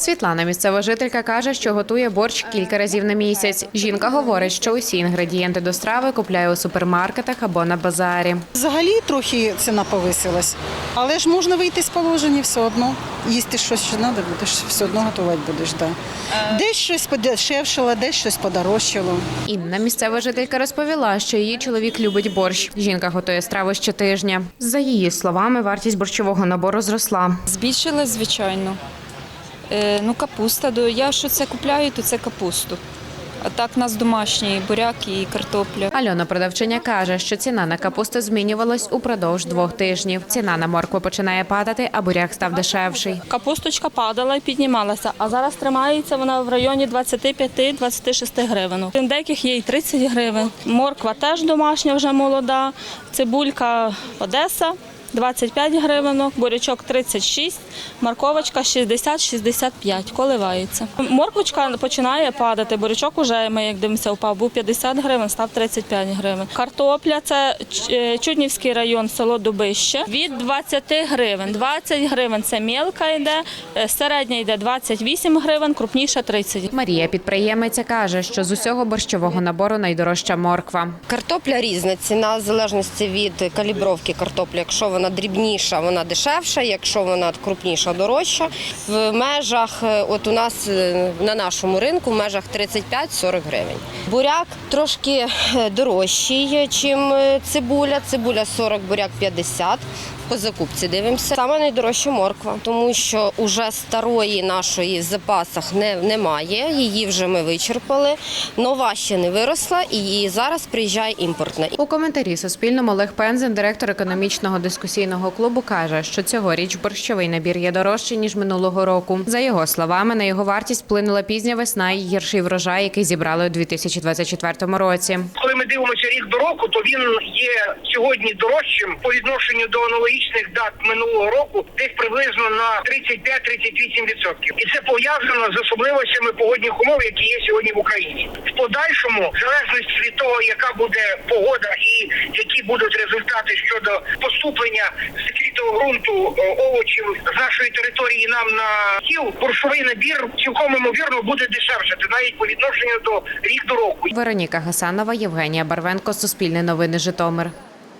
Світлана, місцева жителька, каже, що готує борщ кілька разів на місяць. Жінка говорить, що усі інгредієнти до страви купляє у супермаркетах або на базарі. Взагалі трохи ціна повисилась, але ж можна вийти з положення все одно. Їсти щось що треба, будеш все одно готувати будеш. Да. Десь щось подешевшало, десь щось подорожчало. Інна, місцева жителька, розповіла, що її чоловік любить борщ. Жінка готує страву щотижня. За її словами, вартість борщового набору зросла. Збільшилась, звичайно. Е, ну, капуста. Я що це купляю, то це капусту. А так у нас домашній буряк і картопля. Альона продавчиня каже, що ціна на капусту змінювалась упродовж двох тижнів. Ціна на моркву починає падати, а буряк став дешевший. Капусточка падала і піднімалася, а зараз тримається вона в районі 25-26 гривень. У деяких є і 30 гривень. Морква теж домашня, вже молода. Цибулька Одеса 25 гривень, бурячок 36, морковочка 60-65, коливається. Морквочка починає падати, бурячок уже, ми як дивимося, упав, був 50 гривень, став 35 гривень. Картопля – це е, Чуднівський район, село Дубище, від 20 гривень. 20 гривень – це мілка йде, е, середня йде 28 гривень, крупніша – 30 Марія, підприємиця, каже, що з усього борщового набору найдорожча морква. Картопля різна ціна в залежності від калібровки картоплі. Якщо вона дрібніша, вона дешевша, якщо вона крупніша, дорожча. В межах, е, от у нас е, на нашому ринку, в межах 35-40 гривень. Буряк трошки е, дорожчий, ніж цибуля. Цибуля 40, буряк 50. По закупці дивимося. Саме найдорожча морква, тому що уже старої нашої в запасах не, немає. Її вже ми вичерпали. Нова ще не виросла, і зараз приїжджає імпортна. У коментарі Суспільному Олег Пензен, директор економічного дискусійного клубу, каже, що цьогоріч борщовий набір є дорожчий ніж минулого року. За його словами, на його вартість вплинула пізня весна і гірший врожай, який зібрали у 2024 році. Ми дивимося рік до року, то він є сьогодні дорожчим по відношенню до аналогічних дат минулого року, десь приблизно на 35-38%. І це пов'язано з особливостями погодних умов, які є сьогодні в Україні. В подальшому, в залежності від того, яка буде погода і які будуть результати щодо поступлення секрітого ґрунту е, овочів з нашої території нам на тіл, борщовий набір цілком ймовірно буде дешевшати навіть по відношенню до рік до року. Вероніка Гасанова, Євгенія Барвенко, Суспільне новини Житомир.